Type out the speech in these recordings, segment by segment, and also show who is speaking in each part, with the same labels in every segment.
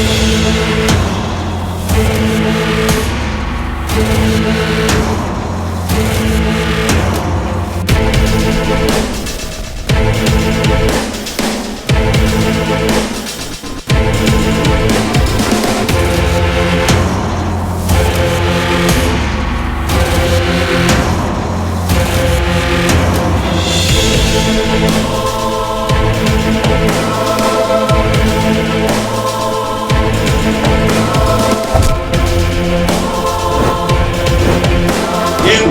Speaker 1: We'll be right back.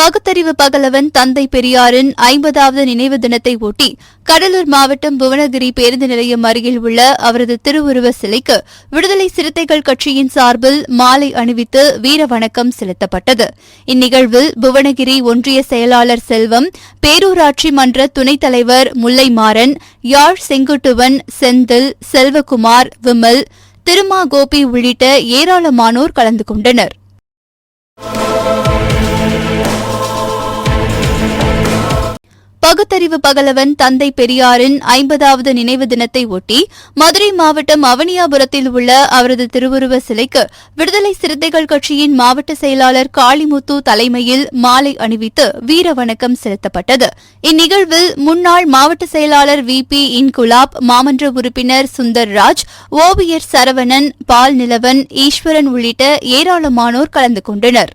Speaker 2: பகுத்தறிவு பகலவன் தந்தை பெரியாரின் ஐம்பதாவது நினைவு தினத்தை ஒட்டி கடலூர் மாவட்டம் புவனகிரி பேருந்து நிலையம் அருகில் உள்ள அவரது திருவுருவ சிலைக்கு விடுதலை சிறுத்தைகள் கட்சியின் சார்பில் மாலை அணிவித்து வீர வணக்கம் செலுத்தப்பட்டது. இந்நிகழ்வில் புவனகிரி ஒன்றிய செயலாளர் செல்வம் பேரூராட்சி மன்ற துணைத் தலைவர் முல்லைமாறன் யாழ் செங்குட்டுவன் செந்தில் செல்வகுமார் விமல் திருமா கோபி உள்ளிட்ட ஏராளமானோர் கலந்து கொண்டனர். பகுத்தறிவு பகலவன் தந்தை பெரியாரின் ஐம்பதாவது நினைவு தினத்தை ஒட்டி மதுரை மாவட்டம் அவனியாபுரத்தில் உள்ள அவரது திருவுருவ சிலைக்கு விடுதலை சிறுத்தைகள் கட்சியின் மாவட்ட செயலாளர் காளிமுத்து தலைமையில் மாலை அணிவித்து வீர வணக்கம் செலுத்தப்பட்டது. இந்நிகழ்வில் முன்னாள் மாவட்ட செயலாளர் வி பி இன்குலாப் மாமன்ற உறுப்பினர் சுந்தர்ராஜ் ஓவியர் சரவணன் பால் நிலவன் ஈஸ்வரன் உள்ளிட்ட ஏராளமானோர் கலந்து கொண்டனர்.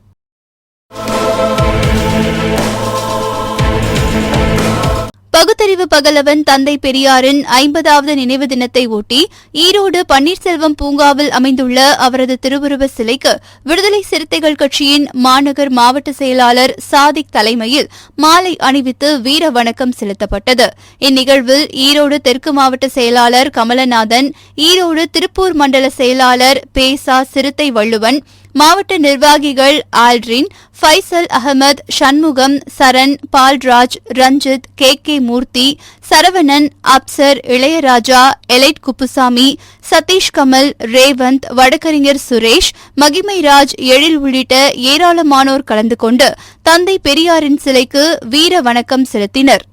Speaker 2: பகுத்தறிவு பகலவன் தந்தை பெரியாரின் ஐம்பதாவது நினைவு தினத்தை ஒட்டி ஈரோடு பன்னீர்செல்வம் பூங்காவில் அமைந்துள்ள அவரது திருவுருவ சிலைக்கு விடுதலை சிறுத்தைகள் கட்சியின் மாநகர் மாவட்ட செயலாளர் சாதிக் தலைமையில் மாலை அணிவித்து வீர வணக்கம் செலுத்தப்பட்டது. இந்நிகழ்வில் ஈரோடு தெற்கு மாவட்ட செயலாளர் கமலநாதன் ஈரோடு திருப்பூர் மண்டல செயலாளர் பேசா சிறுத்தை வள்ளுவன் மாவட்ட நிர்வாகிகள் Alrin Faisal Ahamed Shanmugam Saran Palraj Ranjith K K Moorthy Saravanan Afsar Ilaiyaraja elite Kuppusamy Sathish Kamal Revanth வடக்கறிஞர் Suresh மகிமைராஜ் Ezhil உள்ளிட்ட ஏராளமானோர் கலந்து கொண்டு தந்தை பெரியாரின் சிலைக்கு வீர வணக்கம் செலுத்தினர்.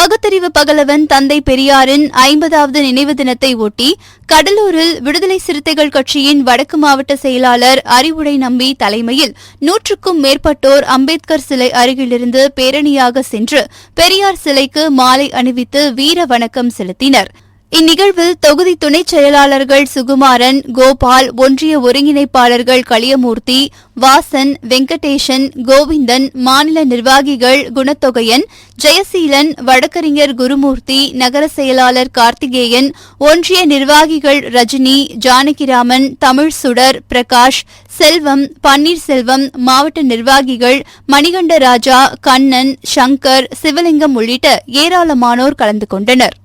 Speaker 2: பகுத்தறிவு பகலவன் தந்தை பெரியாரின் ஐம்பதாவது நினைவு தினத்தை ஒட்டி கடலூரில் விடுதலை சிறுத்தைகள் கட்சியின் வடக்கு மாவட்ட செயலாளர் அறிவுடை நம்பி தலைமையில் நூற்றுக்கும் மேற்பட்டோர் அம்பேத்கர் சிலை அருகிலிருந்து பேரணியாக சென்று பெரியார் சிலைக்கு மாலை அணிவித்து வீர வணக்கம் செலுத்தினர். இந்நிகழ்வில் தொகுதி துணைச் செயலாளர்கள் சுகுமாரன் கோபால் ஒன்றிய ஒருங்கிணைப்பாளர்கள் களியமூர்த்தி வாசன் வெங்கடேசன் கோவிந்தன் மாநில நிர்வாகிகள் குணத்தொகையன் ஜெயசீலன் வழக்கறிஞர் குருமூர்த்தி நகர செயலாளர் கார்த்திகேயன் ஒன்றிய நிர்வாகிகள் ரஜினி ஜானகிராமன் தமிழ் சுடர் பிரகாஷ் செல்வம் பன்னீர்செல்வம் மாவட்ட நிர்வாகிகள் மணிகண்ட ராஜா கண்ணன் சங்கர் சிவலிங்கம் உள்ளிட்ட ஏராளமானோர் கலந்து கொண்டனர்.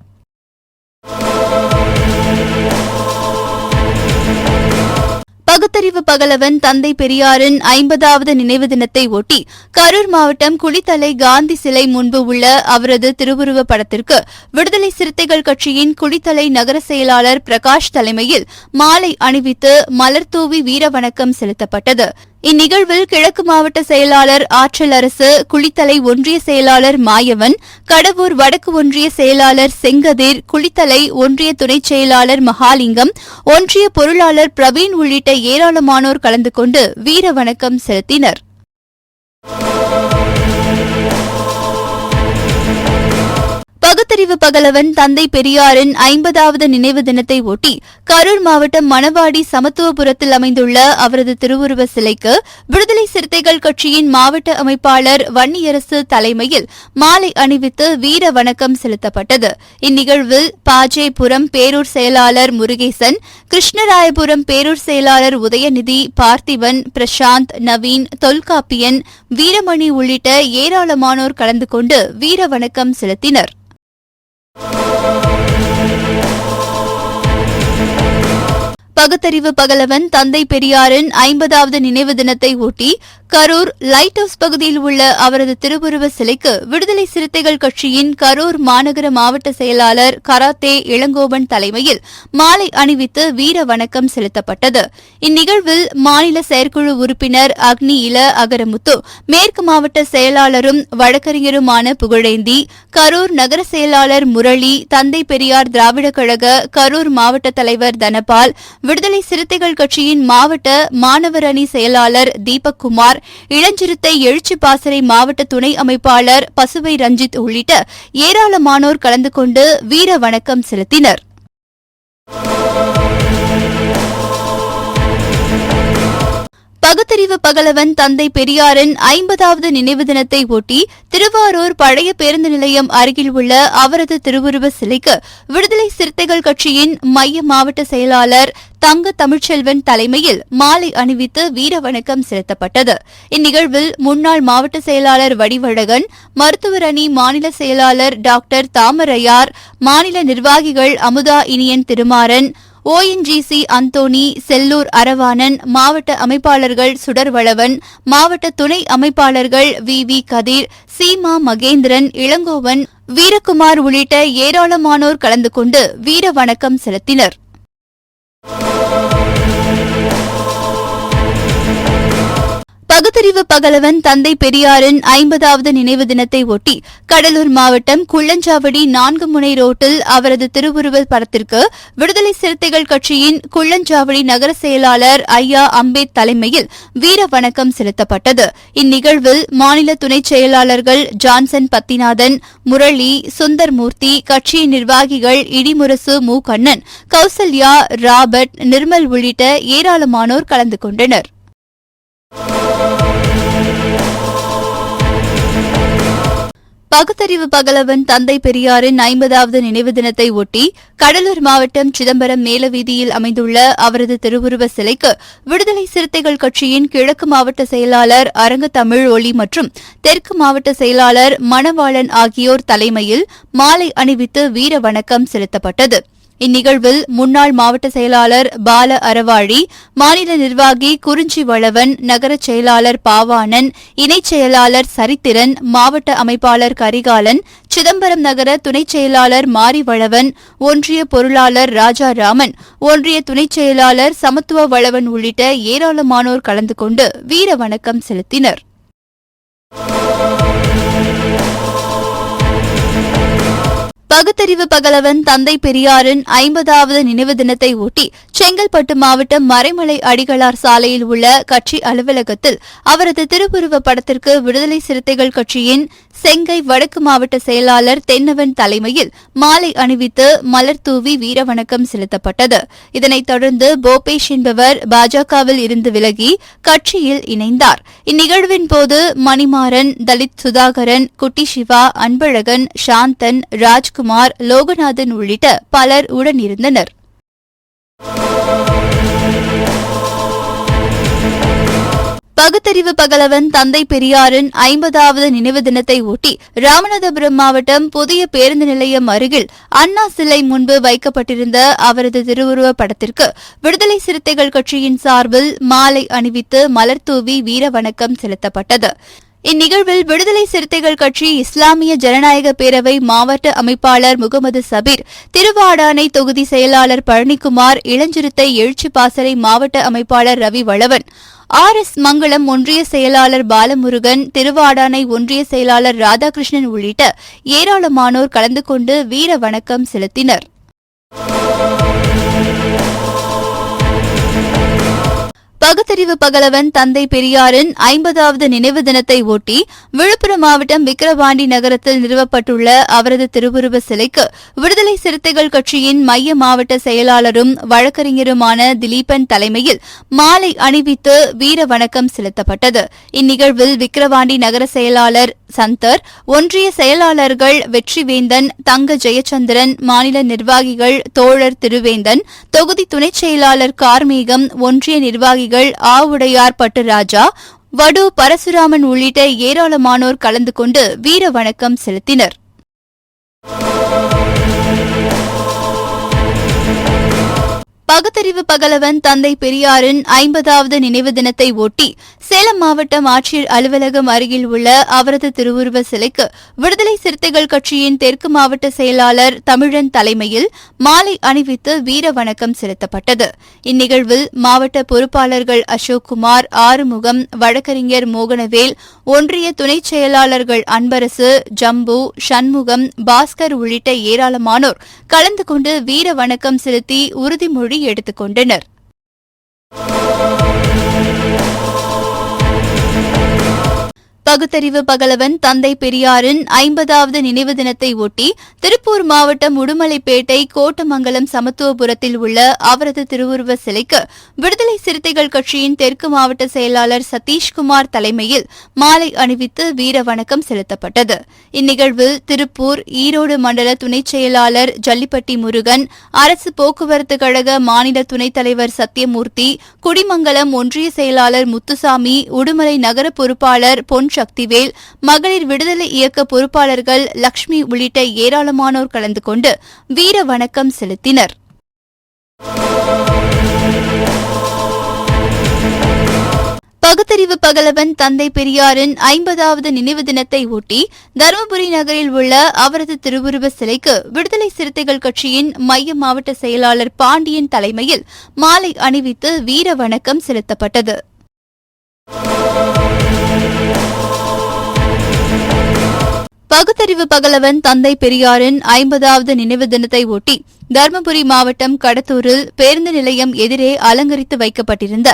Speaker 2: பகுத்தறிவு பகலவன் தந்தை பெரியாரின் ஐம்பதாவது நினைவு தினத்தை ஒட்டி கரூர் மாவட்டம் குளித்தலை காந்தி சிலை முன்பு உள்ள அவரது திருவுருவ படத்திற்கு விடுதலை சிறுத்தைகள் கட்சியின் குளித்தலை நகர செயலாளர் பிரகாஷ் தலைமையில் மாலை அணிவித்து மலர்தூவி வீரவணக்கம் செலுத்தப்பட்டது. இந்நிகழ்வில் கிழக்கு மாவட்ட செயலாளர் ஆற்றல் அரசு குளித்தலை ஒன்றிய செயலாளர் மாயவன் கடவூர் வடக்கு ஒன்றிய செயலாளர் செங்கதிர் குளித்தலை ஒன்றிய துணைச் செயலாளர் மகாலிங்கம் ஒன்றிய பொருளாளர் பிரவீன் உள்ளிட்ட ஏராளமானோர் கலந்து கொண்டு வீர வணக்கம் செலுத்தினர். பகுத்தறிவு பகலவன் தந்தை பெரியாரின் ஐம்பதாவது நினைவு தினத்தை ஒட்டி கரூர் மாவட்டம் மணவாடி சமத்துவபுரத்தில் அமைந்துள்ள அவரது திருவுருவ சிலைக்கு விடுதலை சிறுத்தைகள் கட்சியின் மாவட்ட அமைப்பாளர் வன்னியரசு தலைமையில் மாலை அணிவித்து வீர வணக்கம் செலுத்தப்பட்டது. இந்நிகழ்வில் பாஜேபுரம் பேரூர் செயலாளர் முருகேசன் கிருஷ்ணராயபுரம் பேரூர் செயலாளர் உதயநிதி பார்த்திபன் பிரசாந்த் நவீன் தொல்காப்பியன் வீரமணி உள்ளிட்ட ஏராளமானோர் கலந்து கொண்டு வீர வணக்கம் செலுத்தினர். பகுத்தறிவு பகலவன் தந்தை பெரியாரின் ஐம்பதாவது நினைவு தினத்தை ஒட்டி கரூர் லைட் ஹவுஸ் பகுதியில் உள்ள அவரது திருவுருவ சிலைக்கு விடுதலை சிறுத்தைகள் கட்சியின் கரூர் மாநகர மாவட்ட செயலாளர் கராத்தே இளங்கோவன் தலைமையில் மாலை அணிவித்து வீர வணக்கம் செலுத்தப்பட்டது. இந்நிகழ்வில் மாநில செயற்குழு உறுப்பினர் அக்னி இல அகரமுத்து மேற்கு மாவட்ட செயலாளரும் வழக்கறிஞருமான புகழேந்தி கரூர் நகர செயலாளர் முரளி தந்தை பெரியார் திராவிட கழக கரூர் மாவட்ட தலைவர் தனபால் விடுதலை சிறுத்தைகள் கட்சியின் மாவட்ட மாணவர் அணி செயலாளர் தீபக்குமார் இளஞ்சிறுத்தை எழுச்சி பாசறை மாவட்ட துணை அமைப்பாளர் பசுவை ரஞ்சித் உள்ளிட்ட ஏராளமானோர் கலந்து கொண்டு வீர வணக்கம் செலுத்தினர். பகுத்தறிவு பகலவன் தந்தை பெரியாரின் ஐம்பதாவது நினைவு தினத்தை ஒட்டி திருவாரூர் பழைய பேருந்து நிலையம் அருகில் உள்ள அவரது திருவுருவ சிலைக்கு விடுதலை சிறுத்தைகள் கட்சியின் மைய மாவட்ட செயலாளர் தங்க தமிழ்ச்செல்வன் தலைமையில் மாலை அணிவித்து வீர வணக்கம் செலுத்தப்பட்டது. இந்நிகழ்வில் முன்னாள் மாவட்ட செயலாளர் வடிவழகன் மருத்துவர் அணி மாநில செயலாளர் டாக்டர் தாமரையார் மாநில நிர்வாகிகள் அமுதா இனியன் திருமாறன் ஓஎன்ஜிசி அந்தோணி செல்லூர் அரவாணன் மாவட்ட அமைப்பாளர்கள் சுடர்வளவன் மாவட்ட துணை அமைப்பாளர்கள் வி. வி. கதிர் சீமா மகேந்திரன் இளங்கோவன் வீரகுமார் உள்ளிட்ட ஏராளமானோர் கலந்து கொண்டு வீர வணக்கம் செலுத்தினர். பகுத்தறிவு பகலவன் தந்தை பெரியாரின் ஐம்பதாவது நினைவு தினத்தை ஒட்டி கடலூர் மாவட்டம் குள்ளஞ்சாவடி நான்கு முனை ரோட்டில் அவரது திருவுருவ படத்திற்கு விடுதலை சிறுத்தைகள் கட்சியின் குள்ளஞ்சாவடி நகர செயலாளர் ஐயா அம்பேத் தலைமையில் வீர வணக்கம் செலுத்தப்பட்டது. இந்நிகழ்வில் மாநில துணைச் செயலாளர்கள் ஜான்சன் பத்திநாதன் முரளி சுந்தர்மூர்த்தி கட்சியின் நிர்வாகிகள் இடிமுரசு மு கண்ணன் கௌசல்யா ராபர்ட் நிர்மல் உள்ளிட்ட ஏராளமானோர் கலந்து கொண்டனர். பகுத்தறிவு பகலவன் தந்தை பெரியாரின் ஐம்பதாவது நினைவு தினத்தை ஒட்டி கடலூர் மாவட்டம் சிதம்பரம் மேலவீதியில் அமைந்துள்ள அவரது திருவுருவ சிலைக்கு விடுதலை சிறுத்தைகள் கட்சியின் கிழக்கு மாவட்ட செயலாளர் அரங்கு தமிழ் ஒளி மற்றும் தெற்கு மாவட்ட செயலாளர் மணவாளன் ஆகியோர் தலைமையில் மாலை அணிவித்து வீர வணக்கம் செலுத்தப்பட்டது. இந்நிகழ்வில் முன்னாள் மாவட்ட செயலாளர் பால அறவாழி மாநில நிர்வாகி குறிஞ்சி வளவன் நகரச் செயலாளர் பாவாணன் இணைச் செயலாளர் சரித்திரன் மாவட்ட அமைப்பாளர் கரிகாலன் சிதம்பரம் நகர துணைச் செயலாளர் மாரிவளவன் ஒன்றிய பொருளாளர் ராஜாராமன் ஒன்றிய துணைச் செயலாளர் சமத்துவ வளவன் உள்ளிட்ட ஏராளமானோர் கலந்து கொண்டு வீர வணக்கம் செலுத்தினர். பகுத்தறிவு பகலவன் தந்தை பெரியாரின் ஐம்பதாவது நினைவு தினத்தை ஒட்டி செங்கல்பட்டு மாவட்டம் மறைமலை அடிகளார் சாலையில் உள்ள கட்சி அலுவலகத்தில் அவரது திருவுருவ படத்திற்கு விடுதலை சிறுத்தைகள் கட்சியின் செங்கை வடக்கு மாவட்ட செயலாளர் தென்னவன் தலைமையில் மாலை அணிவித்து மலர் தூவி வீரவணக்கம் செலுத்தப்பட்டது. இதனைத் தொடர்ந்து போபேஷ் என்பவர் பாஜகவில் இருந்து விலகி கட்சியில் இணைந்தார். இந்நிகழ்வின் போது மணிமாறன் தலித் சுதாகரன் குட்டி சிவா அன்பழகன் சாந்தன் ராஜ்குமார் லோகநாதன் உள்ளிட்ட பலர் உடனிருந்தனர். பகுத்தறிவு பகலவன் தந்தை பெரியாரின் ஐம்பதாவது நினைவு தினத்தை ஒட்டி ராமநாதபுரம் மாவட்டம் புதிய பேருந்து நிலையம் அருகில் அண்ணா சிலை முன்பு வைக்கப்பட்டிருந்த அவரது திருவுருவ படத்திற்கு விடுதலை சிறுத்தைகள் கட்சியின் சார்பில் மாலை அணிவித்து மலர்தூவி வீர வணக்கம் செலுத்தப்பட்டது. இந்நிகழ்வில் விடுதலை சிறுத்தைகள் கட்சி இஸ்லாமிய ஜனநாயக பேரவை மாவட்ட அமைப்பாளர் முகமது சபீர் திருவாடானை தொகுதி செயலாளர் பழனிக்குமார் இளஞ்சிறுத்தை எழுச்சி பாசறை மாவட்ட அமைப்பாளர் ரவி வளவன் ஆர் எஸ் மங்களம் ஒன்றிய செயலாளர் பாலமுருகன் திருவாடானை ஒன்றிய செயலாளர் ராதாகிருஷ்ணன் உள்ளிட்ட ஏராளமானோர் கலந்து கொண்டு வீர வணக்கம் செலுத்தினர். பகுத்தறிவு பகலவன் தந்தை பெரியாரின் ஐம்பதாவது நினைவு தினத்தை ஒட்டி விழுப்புரம் மாவட்டம் விக்கிரவாண்டி நகரத்தில் நிறுவப்பட்டுள்ள அவரது திருவுருவ சிலைக்கு விடுதலை சிறுத்தைகள் கட்சியின் மைய மாவட்ட செயலாளரும் வழக்கறிஞருமான திலீபன் தலைமையில் மாலை அணிவித்து வீர வணக்கம் செலுத்தப்பட்டது. இந்நிகழ்வில் விக்கிரவாண்டி நகர செயலாளர் சந்தர் ஒன்றிய செயலாளர்கள் வெற்றிவேந்தன் தங்க ஜெயச்சந்திரன் மாநில நிர்வாகிகள் தோழர் திருவேந்தன் தொகுதி துணைச் செயலாளர் கார்மேகம் ஒன்றிய நிர்வாகிகள் ஆவுடையார் பட்டுராஜா வடு பரசுராமன் உள்ளிட்ட ஏராளமானோர் கலந்து கொண்டு வீர வணக்கம் செலுத்தினர். பகுத்தறிவு பகலவன் தந்தை பெரியாரின் ஐம்பதாவது நினைவு தினத்தை ஒட்டி சேலம் மாவட்டம் ஆட்சியர் அலுவலகம் அருகில் உள்ள அவரது திருவுருவ சிலைக்கு விடுதலை சிறுத்தைகள் கட்சியின் தெற்கு மாவட்ட செயலாளர் தமிழன் தலைமையில் மாலை அணிவித்து வீர வணக்கம் செலுத்தப்பட்டது. இந்நிகழ்வில் மாவட்ட பொறுப்பாளர்கள் அசோக்குமார் ஆறுமுகம் வழக்கறிஞர் மோகனவேல் ஒன்றிய துணைச் செயலாளர்கள் அன்பரசு ஜம்பு சண்முகம் பாஸ்கர் உள்ளிட்ட ஏராளமானோர் கலந்து கொண்டு வீர வணக்கம் செலுத்தி உறுதிமொழி எடுத்துக் கொண்டனர். பகுத்தறிவு பகலவன் தந்தை பெரியாரின் ஐம்பதாவது நினைவு தினத்தை ஒட்டி திருப்பூர் மாவட்டம் உடுமலைப்பேட்டை கோட்டமங்கலம் சமத்துவபுரத்தில் உள்ள அவரது திருவுருவ சிலைக்கு விடுதலை சிறுத்தைகள் கட்சியின் தெற்கு மாவட்ட செயலாளர் சதீஷ்குமார் தலைமையில் மாலை அணிவித்து வீர வணக்கம் செலுத்தப்பட்டது. இந்நிகழ்வில் திருப்பூர் ஈரோடு மண்டல துணைச் செயலாளர் ஜல்லிப்பட்டி முருகன் அரசு போக்குவரத்து கழக மாநில துணைத் தலைவர் சத்யமூர்த்தி குடிமங்கலம் ஒன்றிய செயலாளர் முத்துசாமி உடுமலை நகர பொறுப்பாளர் பொன் சக்திவேல் மகளிர் விடுதலை இயக்க பொறுப்பாளர்கள் லக்ஷ்மி உள்ளிட்ட ஏராளமானோர் கலந்து கொண்டு வீர வணக்கம் செலுத்தினர். பகுத்தறிவு பகலவன் தந்தை பெரியாரின் ஐம்பதாவது நினைவு தினத்தை ஒட்டி தருமபுரி நகரில் உள்ள அவரது திருவுருவ சிலைக்கு விடுதலை சிறுத்தைகள் கட்சியின் மைய மாவட்ட செயலாளர் பாண்டியன் தலைமையில் மாலை அணிவித்து வீர வணக்கம் செலுத்தப்பட்டது. பகுத்தறிவு பகலவன் தந்தை பெரியாரின் ஐம்பதாவது நினைவு தினத்தை ஒட்டி தருமபுரி மாவட்டம் கடத்தூரில் பேருந்து நிலையம் எதிரே அலங்கரித்து வைக்கப்பட்டிருந்த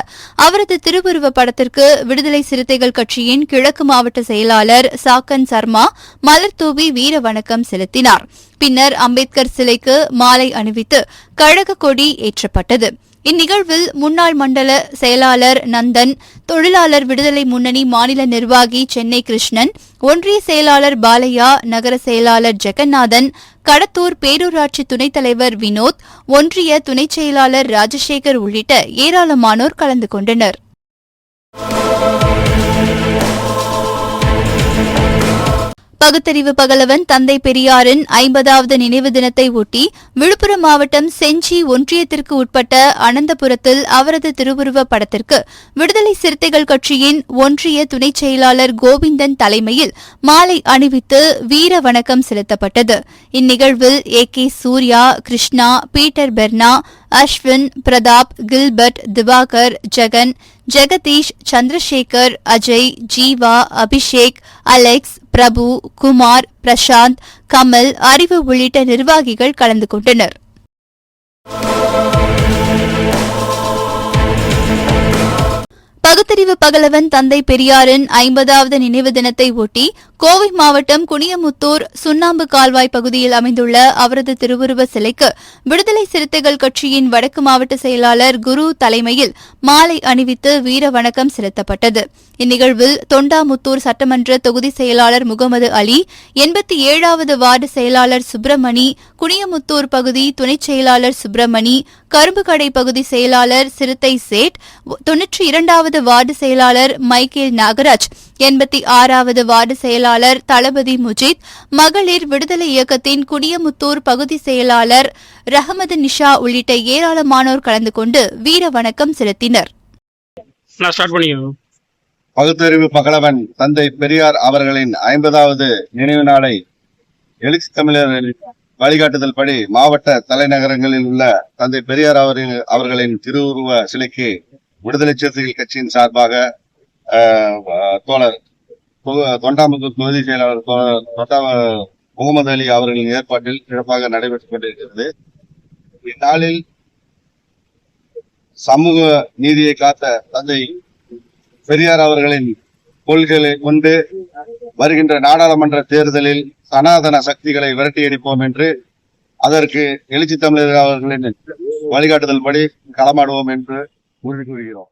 Speaker 2: அவரது திருவுருவ படத்திற்கு விடுதலை சிறுத்தைகள் கட்சியின் கிழக்கு மாவட்ட செயலாளர் சாக்கன் சர்மா மலர் தூவி வீர வணக்கம் செலுத்தினார். பின்னர் அம்பேத்கர் சிலைக்கு மாலை அணிவித்து கழக கொடி ஏற்றப்பட்டது. இந்நிகழ்வில் முன்னாள் மண்டல செயலாளர் நந்தன் தொழிலாளர் விடுதலை முன்னணி மாநில நிர்வாகி சென்னை கிருஷ்ணன் ஒன்றிய செயலாளர் பாலையா நகர செயலாளர் ஜெகநாதன் கடத்தூர் பேரூராட்சி துணைத் தலைவர் வினோத் ஒன்றிய துணைச் செயலாளர் ராஜசேகர் உள்ளிட்ட ஏராளமானோர் கலந்து கொண்டனர். பகுத்தறிவு பகலவன் தந்தை பெரியாரின் ஐம்பதாவது நினைவு தினத்தை ஒட்டி விழுப்புரம் மாவட்டம் செஞ்சி ஒன்றியத்திற்கு உட்பட்ட அனந்தபுரத்தில் அவரது திருவுருவ படத்திற்கு விடுதலை சிறுத்தைகள் கட்சியின் ஒன்றிய துணைச் செயலாளர் கோவிந்தன் தலைமையில் மாலை அணிவித்து வீர வணக்கம் செலுத்தப்பட்டது. இந்நிகழ்வில் A K Surya Krishna Peter Berna Ashwin Pratap Gilbert Diwakar Jagan Jagadeesh Chandrasekar Ajay Jeeva Abhishek Alex Prabhu Kumar Prashanth Kamal Arivu உள்ளிட்ட நிர்வாகிகள் கலந்து கொண்டனர். பகுத்தறிவு பகலவன் தந்தை பெரியாரின் ஐம்பதாவது நினைவு தினத்தை ஒட்டி கோவை மாவட்டம் குனியமுத்தூர் சுண்ணாம்பு கால்வாய் பகுதியில் அமைந்துள்ள அவரது திருவுருவ சிலைக்கு விடுதலை சிறுத்தைகள் கட்சியின் வடக்கு மாவட்ட செயலாளர் குரு தலைமையில் மாலை அணிவித்து வீர வணக்கம் செலுத்தப்பட்டது. இந்நிகழ்வில் தொண்டாமுத்தூர் சட்டமன்ற தொகுதி செயலாளர் முகமது அலி எண்பத்தி ஏழாவது வார்டு செயலாளர் சுப்பிரமணி குனியமுத்தூர் பகுதி துணைச் செயலாளர் சுப்பிரமணி கரும்புக்கடை பகுதி செயலாளர் சிறுத்தை சேட் தொன்னூற்றி இரண்டாவது வார்டு செயலாளர் மைக்கேல் நாகராஜ் எண்பத்தி ஆறாவது வார்டு செயலாளர் தளபதி முஜித் மகளிர் விடுதலை இயக்கத்தின் குடியமுத்தூர் பகுதி செயலாளர் ரஹமது நிஷா உள்ளிட்ட ஏராளமானோர் கலந்து கொண்டு வீர வணக்கம் செலுத்தினர்.
Speaker 3: நான் ஸ்டார்ட் பண்ணிக்கணும்
Speaker 4: பகுத்தறிவு பகலவன் தந்தை பெரியார் அவர்களின் ஐம்பதாவது நினைவு நாளை எழுச்சி தமிழர் வழிகாட்டுதல் படி மாவட்ட தலைநகரங்களில் உள்ள தந்தை பெரியார் அவரின் அவர்களின் திருவுருவ சிலைக்கு விடுதலை சிறுத்தைகள் கட்சியின் சார்பாக தோழர் தொண்டாமுத்தூர் தொகுதி செயலாளர் தோழர் முகமது அலி அவர்களின் ஏற்பாட்டில் சிறப்பாக நடைபெற்றுக் கொண்டிருக்கிறது. இந்நாளில் சமூக நீதியை காத்த தந்தை பெரியார் அவர்களின் கொள்கைகளை கொண்டு வருகின்ற நாடாளுமன்ற தேர்தலில் சனாதன சக்திகளை விரட்டியடிப்போம் என்று அதற்கு எழுச்சி தமிழர் அவர்களின் வழிகாட்டுதல் படி களமாடுவோம் என்று உறுதி கூறுகிறோம்.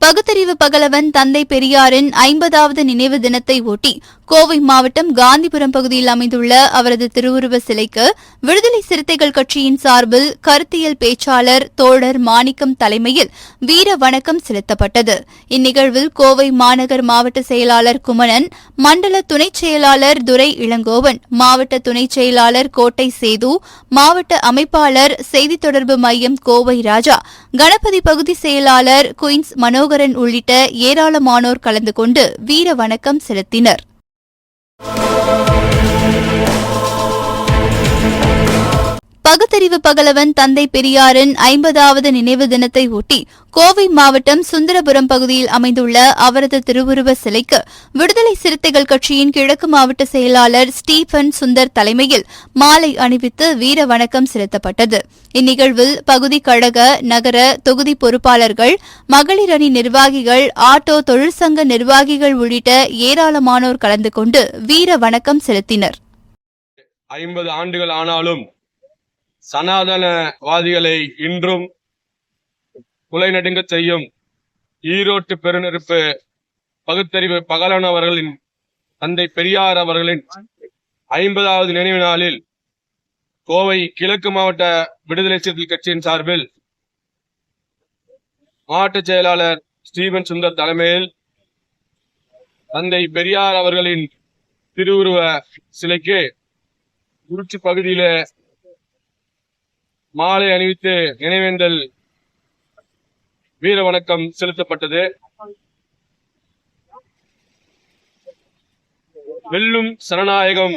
Speaker 2: பகுத்தறிவு பகலவன் தந்தை பெரியாரின் ஐம்பதாவது நினைவு தினத்தை ஒட்டி கோவை மாவட்டம் காந்திபுரம் பகுதியில் அமைந்துள்ள அவரது திருவுருவ சிலைக்கு விடுதலை சிறுத்தைகள் கட்சியின் சார்பில் கருத்தியல் பேச்சாளர் தோழர் மாணிக்கம் தலைமையில் வீர வணக்கம் செலுத்தப்பட்டது. இந்நிகழ்வில் கோவை மாநகர் மாவட்ட செயலாளர் குமணன் மண்டல துணைச் செயலாளர் துரை இளங்கோவன் மாவட்ட துணைச் செயலாளர் கோட்டை சேது மாவட்ட அமைப்பாளர் செய்தி தொடர்பு மையம் கோவை ராஜா கணபதி பகுதி செயலாளர் குயின்ஸ் மனோகரன் உள்ளிட்ட ஏராளமானோர் கலந்து கொண்டு வீர வணக்கம் செலுத்தினர். பகுத்தறிவு பகலவன் தந்தை பெரியாரின் ஐம்பதாவது நினைவு தினத்தை ஒட்டி கோவை மாவட்டம் சுந்தரபுரம் பகுதியில் அமைந்துள்ள அவரது திருவுருவ சிலைக்கு விடுதலை சிறுத்தைகள் கட்சியின் கிழக்கு மாவட்ட செயலாளர் ஸ்டீபன் சுந்தர் தலைமையில் மாலை அணிவித்து வீர வணக்கம் செலுத்தப்பட்டது. இந்நிகழ்வில் பகுதி கழக நகர தொகுதி பொறுப்பாளர்கள் மகளிர் அணி நிர்வாகிகள் ஆட்டோ தொழிற்சங்க நிர்வாகிகள் உள்ளிட்ட ஏராளமானோர் கலந்து கொண்டு வீர வணக்கம் செலுத்தினர்.
Speaker 5: ஐம்பது ஆண்டுகள் ஆனாலும் சனாதனவாதிகளை இன்றும் குலை நடுங்க செய்யும் ஈரோட்டு பெருநெருப்பு பகுத்தறிவு பகலன் அவர்களின் தந்தை பெரியார் அவர்களின் ஐம்பதாவது நினைவு நாளில் கோவை கிழக்கு மாவட்ட விடுதலை சிறுத்தைகள் கட்சியின் சார்பில் மாவட்ட செயலாளர் ஸ்டீபன் சுந்தர் தலைமையில் தந்தை பெரியார் அவர்களின் திருவுருவ சிலைக்கு குறிச்சி பகுதியில மாலை அணிவித்து நினைவேந்தல் வீர வணக்கம் செலுத்தப்பட்டது. வெல்லும் சனநாயகம்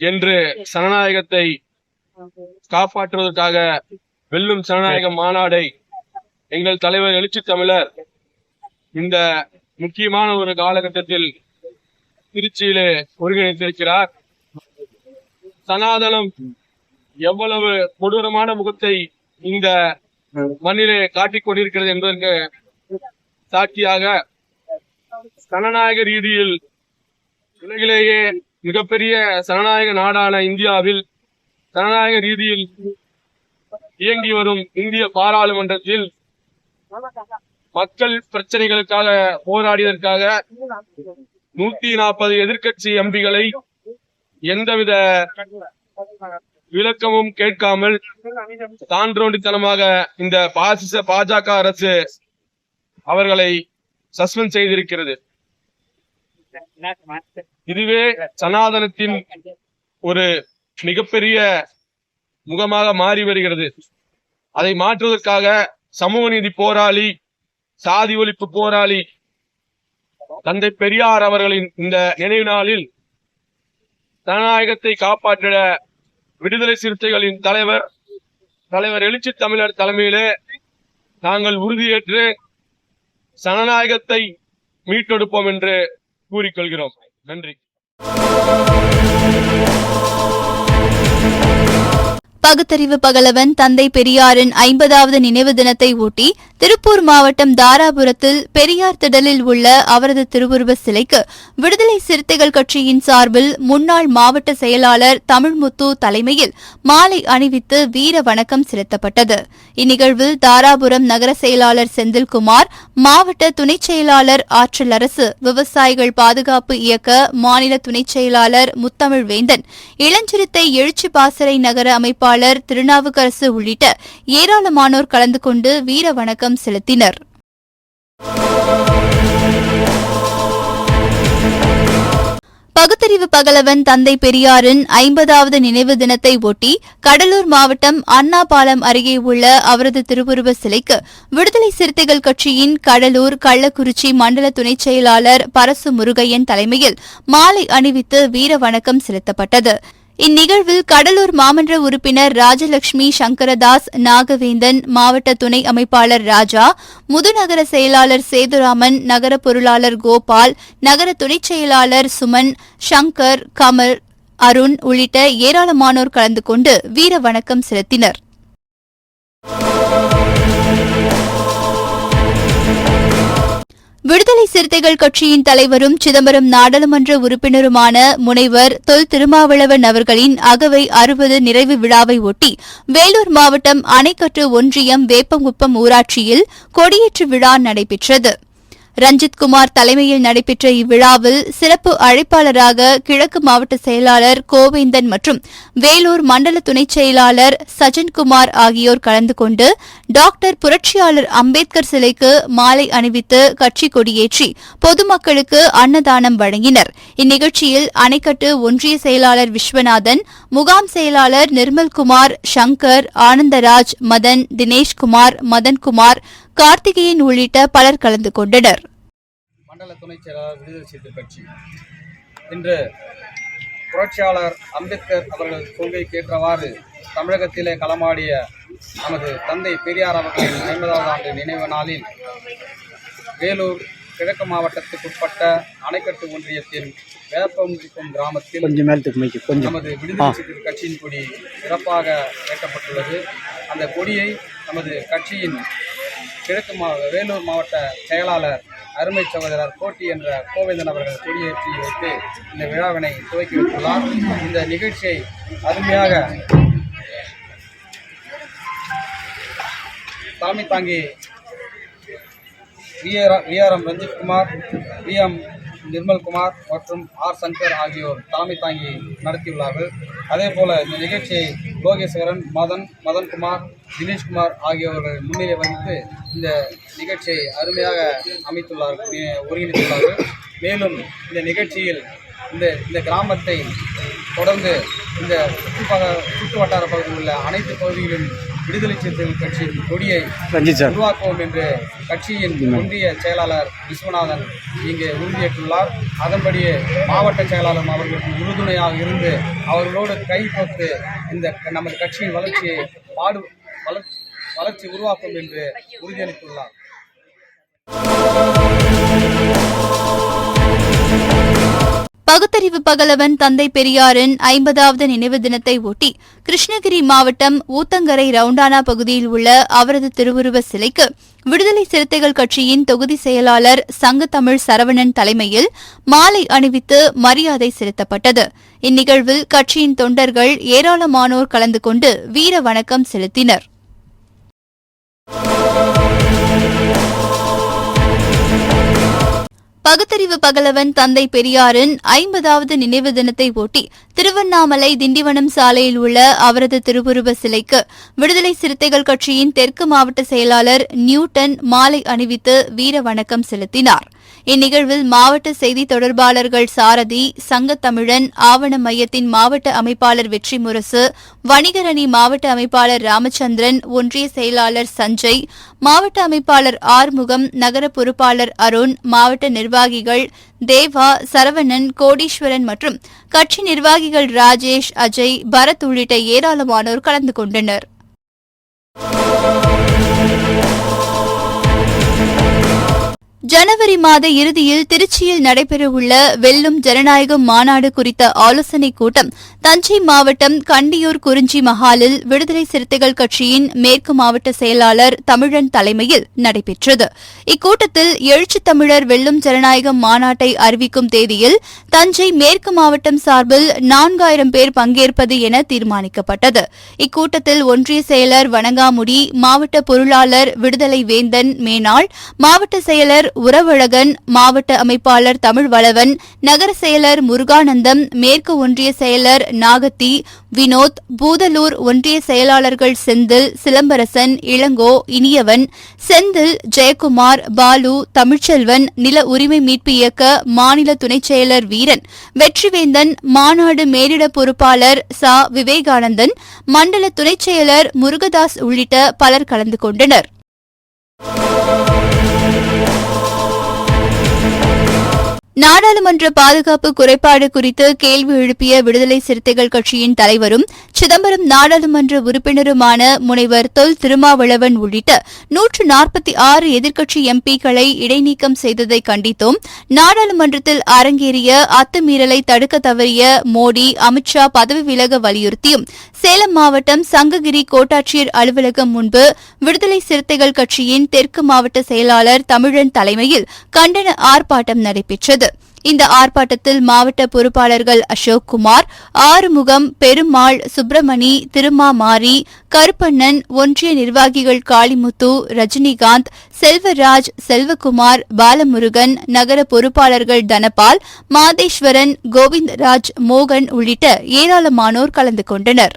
Speaker 5: என்று சனநாயகத்தை காப்பாற்றுவதற்காக வெல்லும் சனநாயக மாநாடை எங்கள் தலைவர் எழுச்சி தமிழர் இந்த முக்கியமான ஒரு காலகட்டத்தில் திருச்சியிலே ஒருங்கிணைத்திருக்கிறார். சனாதனம் எவ்வளவு கொடூரமான முகத்தை இந்த மண்ணிலே காட்டிக் கொண்டிருக்கிறது என்பதற்கு சாட்சியாக சனநாயக ரீதியில் உலகிலேயே மிகப்பெரிய சனநாயக நாடான இந்தியாவில் சனநாயக ரீதியில் இயங்கி வரும் இந்திய பாராளுமன்றத்தில் மக்கள் பிரச்சனைகளுக்காக போராடியதற்காக நூத்தி நாற்பது எதிர்க்கட்சி எம்பிகளை எந்தவித விளக்கமும் கேட்காமல் தான்றோண்டித்தனமாக இந்த பாசிச பாஜக அரசு அவர்களை சஸ்பெண்ட் செய்திருக்கிறது. இதுவே சனாதனத்தின் ஒரு மிகப்பெரிய முகமாக மாறி வருகிறது. அதை மாற்றுவதற்காக சமூக நீதி போராளி சாதி ஒழிப்பு போராளி தந்தை பெரியார் அவர்களின் இந்த நினைவு நாளில் ஜனநாயகத்தை காப்பாற்றிட விடுதலை சிறுத்தைகளின் தலைவர் தலைவர் எழுச்சி தமிழர் தலைமையிலே நாங்கள் உறுதியேற்று ஜனநாயகத்தை மீட்டெடுப்போம் என்று கூறிக்கொள்கிறோம். நன்றி.
Speaker 2: பகுத்தறிவு பகலவன் தந்தை பெரியாரின் ஐம்பதாவது நினைவு தினத்தை ஒட்டி திருப்பூர் மாவட்டம் தாராபுரத்தில் பெரியார் திடலில் உள்ள அவரது திருவுருவ சிலைக்கு விடுதலை சிறுத்தைகள் கட்சியின் சார்பில் முன்னாள் மாவட்ட செயலாளர் தமிழ்முத்து தலைமையில் மாலை அணிவித்து வீர வணக்கம் செலுத்தப்பட்டது. இந்நிகழ்வில் தாராபுரம் நகர செயலாளர் செந்தில்குமார் மாவட்ட துணைச் செயலாளர் ஆற்றல் அரசு விவசாயிகள் பாதுகாப்பு இயக்க மாநில துணைச் செயலாளர் முத்தமிழ் வேந்தன் இளஞ்சிறுத்தை எழுச்சி பாசறை நகர அமைப்பாளர் திருநாவுக்கரசு உள்ளிட்ட ஏராளமானோர் கலந்து கொண்டு வீர வணக்கம் செலுத்தினர். பகுத்தறிவு பகலவன் தந்தை பெரியாரின் ஐம்பதாவது நினைவு தினத்தை ஒட்டி கடலூர் மாவட்டம் அண்ணா பாலம் அருகே உள்ள அவரது திருவுருவ சிலைக்கு விடுதலை சிறுத்தைகள் கட்சியின் கடலூர் கள்ளக்குறிச்சி மண்டல துணைச் செயலாளர் பரசு முருகையன் தலைமையில் மாலை அணிவித்து வீர வணக்கம் செலுத்தப்பட்டது. இந்நிகழ்வில் கடலூர் மாமன்ற உறுப்பினர் ராஜலட்சுமி சங்கரதாஸ் நாகவேந்தன் மாவட்ட துணை அமைப்பாளர் ராஜா முதுநகர செயலாளர் சேதுராமன் நகர பொருளாளர் கோபால் நகர துணைச் செயலாளர் சுமன் சங்கர் கமல் அருண் உள்ளிட்ட ஏராளமானோர் கலந்து கொண்டு வீர வணக்கம் செலுத்தினர். விடுதலை சிறுத்தைகள் கட்சியின் தலைவரும் சிதம்பரம் நாடாளுமன்ற உறுப்பினருமான முனைவர் தொல் திருமாவளவன் அவர்களின் அகவை அறுபது நிறைவு விழாவை ஒட்டி வேலூர் மாவட்டம் அணைக்கட்டு ஒன்றியம் வேப்பங்குப்பம் ஊராட்சியில் கொடியேற்று விழா நடைபெற்றது. ரஞ்சித் குமார் தலைமையில் நடைபெற்ற இவ்விழாவில் சிறப்பு அழைப்பாளராக கிழக்கு மாவட்ட செயலாளர் கோவிந்தன் மற்றும் வேலூர் மண்டல துணைச் செயலாளர் சஜன்குமார் ஆகியோர் கலந்து கொண்டு டாக்டர் புரட்சியாளர் அம்பேத்கர் சிலைக்கு மாலை அணிவித்து கட்சி கொடியேற்றி பொதுமக்களுக்கு அன்னதானம் வழங்கினர். இந்நிகழ்ச்சியில் அணைக்கட்டு ஒன்றிய செயலாளர் விஸ்வநாதன் முகாம் செயலாளர் நிர்மல்குமார் சங்கர் ஆனந்தராஜ் மதன் தினேஷ்குமார் மதன்குமார் கார்த்திகேயன் உள்ளிட்ட பலர் கலந்து கொண்டனர்.
Speaker 6: மண்டல துணைச் செயலாளர் விடுதலை சிறுத்தை கட்சி. இன்று புரட்சியாளர் அம்பேத்கர் அவர்கள் கொள்கைக்கு ஏற்றவாறு தமிழகத்திலே களமாடிய நமது தந்தை பெரியார் அவர்களின் ஐம்பதாவது ஆண்டு நினைவு நாளில் வேலூர் கிழக்கு மாவட்டத்துக்குட்பட்ட அணைக்கட்டு ஒன்றியத்தின் வேப்பங்குப்பம் கிராமத்தில்
Speaker 7: கொஞ்சம் மேலத்துக்கு
Speaker 6: நமது விடுதலை சிறுத்தை கட்சியின் கொடி சிறப்பாக ஏற்றப்பட்டுள்ளது. அந்த கொடியை நமது கட்சியின் கிழக்கு மா வேலூர் மாவட்ட செயலாளர் அருமை சகோதரர் கோட்டி என்ற கோவிந்தன் அவர்கள் கொடியேற்றி வைத்து இந்த விழாவினை துவக்கி வைத்துள்ளார். இந்த நிகழ்ச்சியை அருமையாக தலைமை தாங்கி VR VRM Ranjithkumar VM Nirmalkumar மற்றும் ஆர். சங்கர் ஆகியோர் தலைமை தாங்கி நடத்தியுள்ளார்கள். அதே போல இந்த நிகழ்ச்சியை லோகேஸ்வரன் மதன் மதன்குமார் தினேஷ்குமார் ஆகியோர்கள் முன்னிலை வகித்து இந்த நிகழ்ச்சியை அருமையாக அமைத்துள்ளார்கள் ஒருங்கிணைத்துள்ளார்கள். மேலும் இந்த நிகழ்ச்சியில் இந்த இந்த கிராமத்தை தொடர்ந்து இந்த சுற்றுப்பக சுற்று வட்டார பகுதியில் உள்ள அனைத்து பகுதிகளிலும் விடுதலை சிறுத்தைகள் கட்சியின் கொடியை உருவாக்குவோம் என்று கட்சியின் ஒன்றிய செயலாளர் விஸ்வநாதன் இங்கே உறுதியேற்றுள்ளார். அதன்படியே மாவட்ட செயலாளர் அவர்களுக்கு உறுதுணையாக இருந்து அவர்களோடு கை கோர்த்து இந்த நமது கட்சியின் வளர்ச்சியை பாடு வளர் வளர்ச்சி உருவாக்கும் என்று உறுதியளித்துள்ளார்.
Speaker 2: பகுத்தறிவு பகலவன் தந்தை பெரியாரின் ஐம்பதாவது நினைவு தினத்தை ஒட்டி கிருஷ்ணகிரி மாவட்டம் ஊத்தங்கரை ரவுண்டானா பகுதியில் உள்ள அவரது திருவுருவ சிலைக்கு விடுதலை சிறுத்தைகள் கட்சியின் தொகுதி செயலாளர் சங்கத்தமிழ் சரவணன் தலைமையில் மாலை அணிவித்து மரியாதை செலுத்தப்பட்டது. இந்நிகழ்வில் கட்சியின் தொண்டர்கள் ஏராளமானோர் கலந்து கொண்டு வீர வணக்கம் செலுத்தினர். பகுத்தறிவு பகலவன் தந்தை பெரியாரின் ஐம்பதாவது நினைவு தினத்தை ஒட்டி திருவண்ணாமலை திண்டிவனம் சாலையில் உள்ள அவரது திருவுருவ சிலைக்கு விடுதலை சிறுத்தைகள் கட்சியின் தெற்கு மாவட்ட செயலாளர் நியூட்டன் மாலை அணிவித்து வீர வணக்கம் செலுத்தினார். இந்நிகழ்வில் மாவட்ட செய்தி தொடர்பாளர்கள் சாரதி சங்கத்தமிழன் ஆவண மையத்தின் மாவட்ட அமைப்பாளர் வெற்றி முரசு வணிகரணி மாவட்ட அமைப்பாளர் ராமச்சந்திரன் ஒன்றிய செயலாளர் சஞ்சய் மாவட்ட அமைப்பாளர் ஆறுமுகம் நகர பொறுப்பாளர் அருண் மாவட்ட நிர்வாகிகள் தேவா சரவணன் கோடீஸ்வரன் மற்றும் கட்சி நிர்வாகிகள் ராஜேஷ் அஜய் பரத் உள்ளிட்ட ஏராளமானோர் கலந்து கொண்டனர். ஜனவரி மாத இறுதியில் திருச்சியில் நடைபெறவுள்ள வெல்லும் ஜனநாயகம் மாநாடு குறித்த ஆலோசனைக் கூட்டம் தஞ்சை மாவட்டம் கண்டியூர் குறிஞ்சி மஹாலில் விடுதலை சிறுத்தைகள் கட்சியின் மேற்கு மாவட்ட செயலாளர் தமிழன் தலைமையில் நடைபெற்றது. இக்கூட்டத்தில் எழுச்சித் தமிழர் வெல்லும் ஜனநாயகம் மாநாட்டை அறிவிக்கும் தேதியில் தஞ்சை மேற்கு மாவட்டம் சார்பில் நான்காயிரம் பேர் பங்கேற்பது என தீர்மானிக்கப்பட்டது. இக்கூட்டத்தில் ஒன்றிய செயலர் வணங்காமுடி மாவட்ட பொருளாளர் விடுதலை வேந்தன் மேனாள் மாவட்ட செயலர் உறவழகன் மாவட்ட அமைப்பாளர் தமிழ்வளவன் நகர செயலர் முருகானந்தம் மேற்கு ஒன்றிய செயலர் நாகத்தி வினோத் பூதலூர் ஒன்றிய செயலாளர்கள் செந்தில் சிலம்பரசன் இளங்கோ இனியவன் செந்தில் ஜெயக்குமார் பாலு தமிழ்ச்செல்வன் நில உரிமை மீட்பு இயக்க மாநில துணைச் செயலர் வீரன் வெற்றிவேந்தன் மாநாடு மேலிட பொறுப்பாளர் சா. விவேகானந்தன் மண்டல துணைச் செயலர் முருகதாஸ் உள்ளிட்ட பலர் கலந்து கொண்டனர். நாடாளுமன்ற பாதுகாப்பு குறைபாடு குறித்து கேள்வி எழுப்பிய விடுதலை சிறுத்தைகள் கட்சியின் தலைவரும் சிதம்பரம் நாடாளுமன்ற உறுப்பினருமான முனைவர் தொல் திருமாவளவன் உள்ளிட்ட நூற்று நாற்பத்தி ஆறு எதிர்க்கட்சி எம்பிக்களை இடைநீக்கம் செய்ததை கண்டித்தும் நாடாளுமன்றத்தில் அரங்கேறிய அத்துமீறலை தடுக்க தவறிய மோடி அமித்ஷா பதவி விலக வலியுறுத்தியும் சேலம் மாவட்டம் சங்ககிரி கோட்டாட்சியர் அலுவலகம் முன்பு விடுதலை சிறுத்தைகள் கட்சியின் தெற்கு மாவட்ட செயலாளர் தமிழன் தலைமையில் கண்டன ஆர்ப்பாட்டம் நடைபெற்றது. இந்த ஆர்ப்பாட்டத்தில் மாவட்ட பொறுப்பாளர்கள் அசோக் குமார் ஆறுமுகம் பெருமாள் சுப்பிரமணி திருமாமாரி கருப்பண்ணன் ஒன்றிய நிர்வாகிகள் காளிமுத்து ரஜினிகாந்த் செல்வராஜ் செல்வகுமார் பாலமுருகன் நகர பொறுப்பாளர்கள் தனபால் மாதேஸ்வரன் கோவிந்தராஜ் மோகன் உள்ளிட்ட ஏராளமானோர் கலந்து கொண்டனர்.